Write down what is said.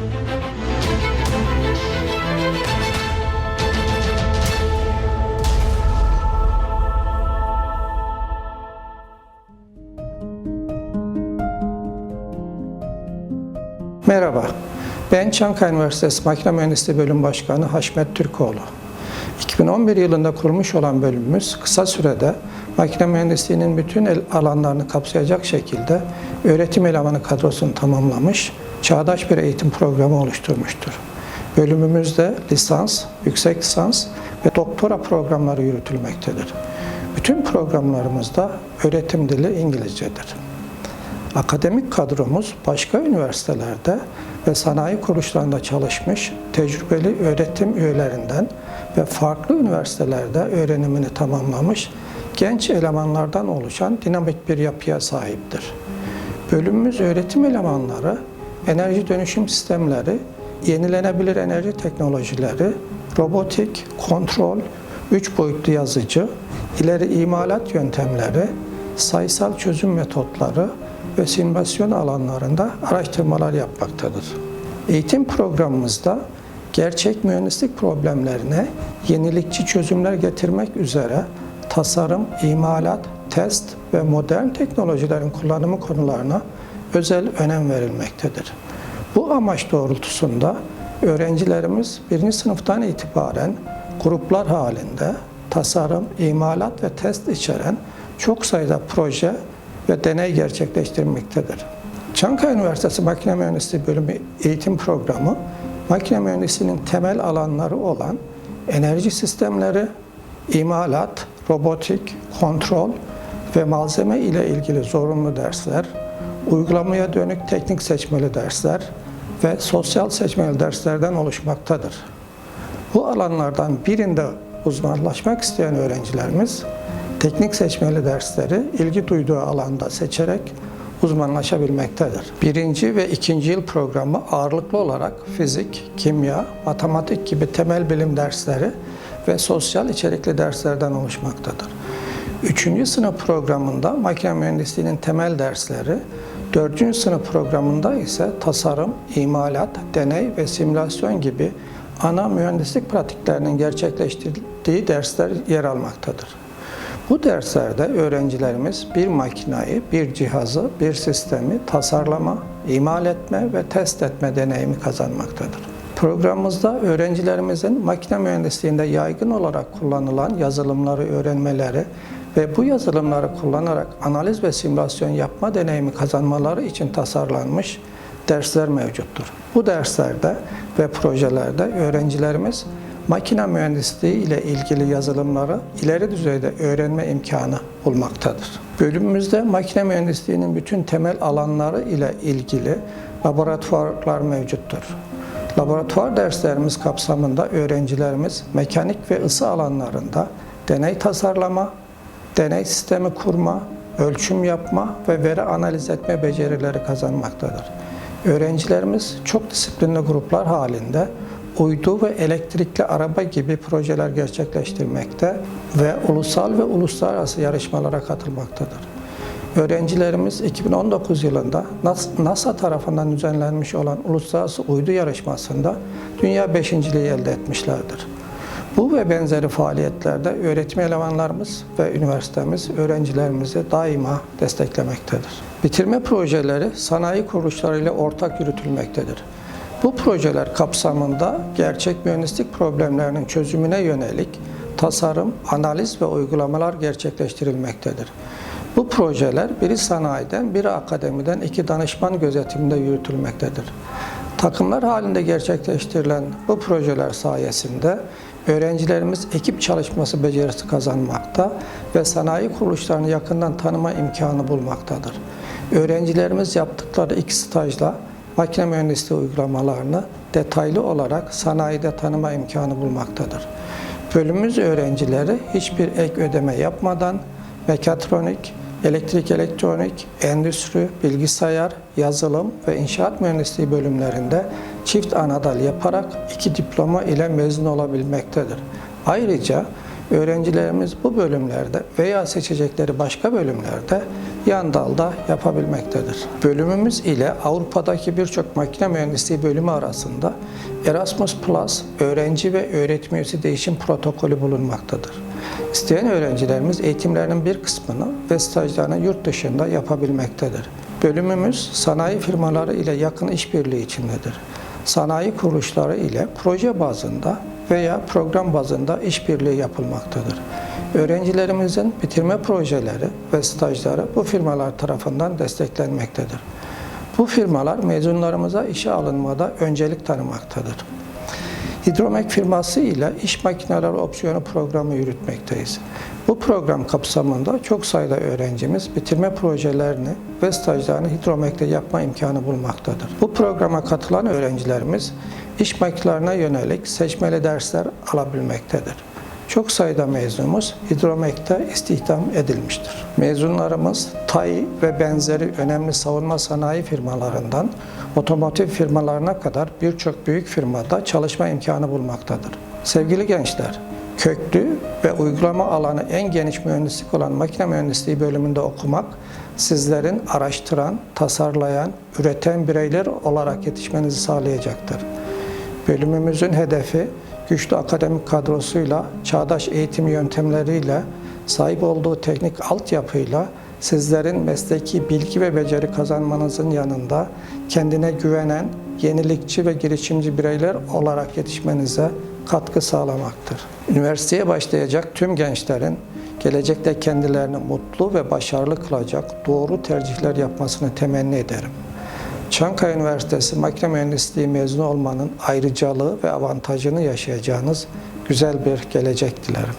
Merhaba, ben Çankaya Üniversitesi Makine Mühendisliği Bölüm Başkanı Haşmet Türkoğlu. 2011 yılında kurulmuş olan bölümümüz kısa sürede makine mühendisliğinin bütün alanlarını kapsayacak şekilde öğretim elemanı kadrosunu tamamlamış, çağdaş bir eğitim programı oluşturmuştur. Bölümümüzde lisans, yüksek lisans ve doktora programları yürütülmektedir. Bütün programlarımızda öğretim dili İngilizcedir. Akademik kadromuz başka üniversitelerde ve sanayi kuruluşlarında çalışmış tecrübeli öğretim üyelerinden ve farklı üniversitelerde öğrenimini tamamlamış genç elemanlardan oluşan dinamik bir yapıya sahiptir. Bölümümüz öğretim elemanları, enerji dönüşüm sistemleri, yenilenebilir enerji teknolojileri, robotik, kontrol, üç boyutlu yazıcı, ileri imalat yöntemleri, sayısal çözüm metotları ve simülasyon alanlarında araştırmalar yapmaktadır. Eğitim programımızda gerçek mühendislik problemlerine yenilikçi çözümler getirmek üzere tasarım, imalat, test ve modern teknolojilerin kullanımı konularına özel önem verilmektedir. Bu amaç doğrultusunda öğrencilerimiz birinci sınıftan itibaren gruplar halinde tasarım, imalat ve test içeren çok sayıda proje ve deney gerçekleştirmektedir. Çankaya Üniversitesi Makine Mühendisliği Bölümü eğitim programı, makine mühendisliğinin temel alanları olan enerji sistemleri, imalat, robotik, kontrol ve malzeme ile ilgili zorunlu dersler, uygulamaya dönük teknik seçmeli dersler ve sosyal seçmeli derslerden oluşmaktadır. Bu alanlardan birinde uzmanlaşmak isteyen öğrencilerimiz teknik seçmeli dersleri ilgi duyduğu alanda seçerek uzmanlaşabilmektedir. Birinci ve ikinci yıl programı ağırlıklı olarak fizik, kimya, matematik gibi temel bilim dersleri ve sosyal içerikli derslerden oluşmaktadır. Üçüncü sınıf programında makine mühendisliğinin temel dersleri, dördüncü sınıf programında ise tasarım, imalat, deney ve simülasyon gibi ana mühendislik pratiklerinin gerçekleştirildiği dersler yer almaktadır. Bu derslerde öğrencilerimiz bir makinayı, bir cihazı, bir sistemi tasarlama, imal etme ve test etme deneyimi kazanmaktadır. Programımızda öğrencilerimizin makine mühendisliğinde yaygın olarak kullanılan yazılımları öğrenmeleri ve bu yazılımları kullanarak analiz ve simülasyon yapma deneyimi kazanmaları için tasarlanmış dersler mevcuttur. Bu derslerde ve projelerde öğrencilerimiz makine mühendisliği ile ilgili yazılımları ileri düzeyde öğrenme imkanı bulmaktadır. Bölümümüzde makine mühendisliğinin bütün temel alanları ile ilgili laboratuvarlar mevcuttur. Laboratuvar derslerimiz kapsamında öğrencilerimiz mekanik ve ısı alanlarında deney tasarlama, deney sistemi kurma, ölçüm yapma ve veri analiz etme becerileri kazanmaktadır. Öğrencilerimiz çok disiplinli gruplar halinde uydu ve elektrikli araba gibi projeler gerçekleştirmekte ve ulusal ve uluslararası yarışmalara katılmaktadır. Öğrencilerimiz 2019 yılında NASA tarafından düzenlenmiş olan Uluslararası Uydu Yarışması'nda dünya beşinciliği elde etmişlerdir. Bu ve benzeri faaliyetlerde öğretim elemanlarımız ve üniversitemiz öğrencilerimizi daima desteklemektedir. Bitirme projeleri sanayi kuruluşlarıyla ortak yürütülmektedir. Bu projeler kapsamında gerçek mühendislik problemlerinin çözümüne yönelik tasarım, analiz ve uygulamalar gerçekleştirilmektedir. Bu projeler biri sanayiden, biri akademiden iki danışman gözetiminde yürütülmektedir. Takımlar halinde gerçekleştirilen bu projeler sayesinde öğrencilerimiz ekip çalışması becerisi kazanmakta ve sanayi kuruluşlarını yakından tanıma imkanı bulmaktadır. Öğrencilerimiz yaptıkları iki stajla makine mühendisliği uygulamalarını detaylı olarak sanayide tanıma imkanı bulmaktadır. Bölümümüz öğrencileri hiçbir ek ödeme yapmadan mekatronik, elektrik elektronik, endüstri, bilgisayar, yazılım ve inşaat mühendisliği bölümlerinde çift anadal yaparak iki diploma ile mezun olabilmektedir. Ayrıca öğrencilerimiz bu bölümlerde veya seçecekleri başka bölümlerde yan dalda yapabilmektedir. Bölümümüz ile Avrupa'daki birçok makine mühendisliği bölümü arasında Erasmus Plus öğrenci ve öğretim üyesi değişim protokolü bulunmaktadır. İsteyen öğrencilerimiz eğitimlerinin bir kısmını ve stajlarını yurt dışında yapabilmektedir. Bölümümüz sanayi firmaları ile yakın işbirliği içindedir. Sanayi kuruluşları ile proje bazında veya program bazında işbirliği yapılmaktadır. Öğrencilerimizin bitirme projeleri ve stajları bu firmalar tarafından desteklenmektedir. Bu firmalar mezunlarımıza işe alınmada öncelik tanımaktadır. Hidromek firması ile iş makineleri opsiyonu programı yürütmekteyiz. Bu program kapsamında çok sayıda öğrencimiz bitirme projelerini ve stajlarını Hidromek'te yapma imkanı bulmaktadır. Bu programa katılan öğrencilerimiz iş makinelerine yönelik seçmeli dersler alabilmektedir. Çok sayıda mezunumuz Hidromek'te istihdam edilmiştir. Mezunlarımız TAI ve benzeri önemli savunma sanayi firmalarından otomotiv firmalarına kadar birçok büyük firmada çalışma imkanı bulmaktadır. Sevgili gençler, köklü ve uygulama alanı en geniş mühendislik olan makine mühendisliği bölümünde okumak sizlerin araştıran, tasarlayan, üreten bireyler olarak yetişmenizi sağlayacaktır. Bölümümüzün hedefi güçlü akademik kadrosuyla, çağdaş eğitim yöntemleriyle, sahip olduğu teknik altyapıyla sizlerin mesleki bilgi ve beceri kazanmanızın yanında kendine güvenen, yenilikçi ve girişimci bireyler olarak yetişmenize katkı sağlamaktır. Üniversiteye başlayacak tüm gençlerin gelecekte kendilerini mutlu ve başarılı kılacak doğru tercihler yapmasını temenni ederim. Çankaya Üniversitesi Makine Mühendisliği mezunu olmanın ayrıcalığı ve avantajını yaşayacağınız güzel bir gelecek dilerim.